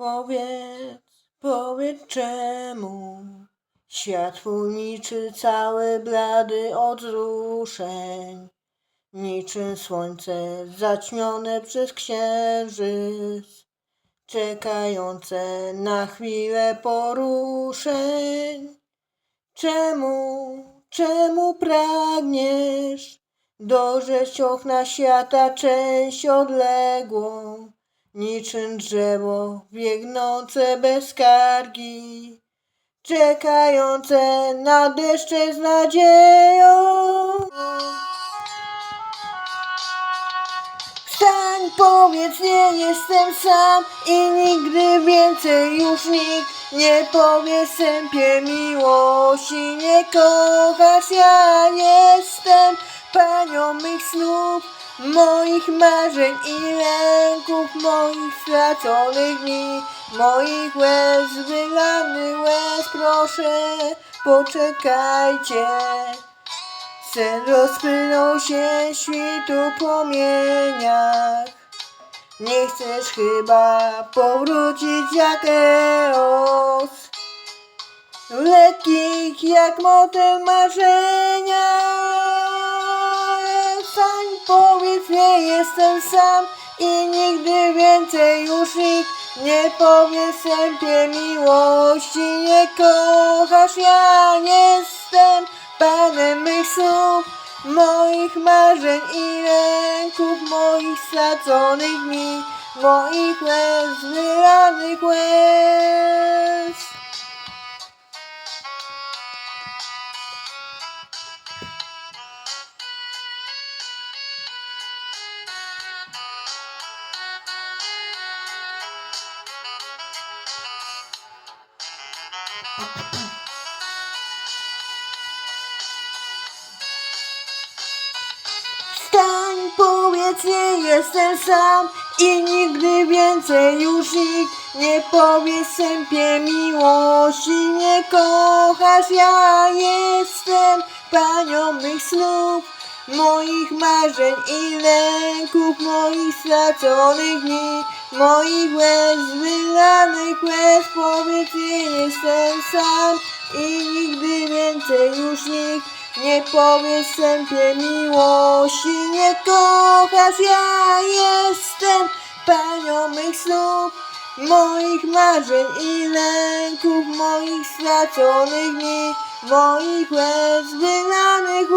Powiedz, powiedz czemu Świat twój niczy cały blady od wzruszeń Niczym słońce zaćmione przez księżyc Czekające na chwilę poruszeń. Czemu, czemu pragniesz Dojrzeć okna świata część odległą Niczym drzewo biegnące bez skargi Czekające na deszcze z nadzieją. Wstań, powiedz, nie jestem sam i nigdy więcej już nikt nie powie sępie miłości, nie kochasz, ja jestem panią mych snów, moich marzeń i lęków, moich straconych dni, moich łez, wylanych łez, proszę, poczekajcie. Sen rozpłynął się świtu płomieniach. Nie chcesz chyba powrócić jak Eos. Lekkich jak motel marzenia powiedz nie jestem sam I nigdy więcej już nikt nie powie sępie miłości Nie kochasz, ja jestem Panem mych snów, moich marzeń i lęków, moich straconych dni, moich łez, wylanych łez. Wstań, powiedz, nie jestem sam i nigdy więcej już nikt nie powie sępie miłości, nie kochasz, ja jestem panią mych snów, moich marzeń i lęków, moich straconych dni, moich łez, wylanych łez, powiedz, nie jestem sam i nigdy więcej już nikt nie powie sępie miłości, nie kochasz, ja jestem panią mych snów, moich marzeń i lęków, moich straconych dni, moich łez, wylanych.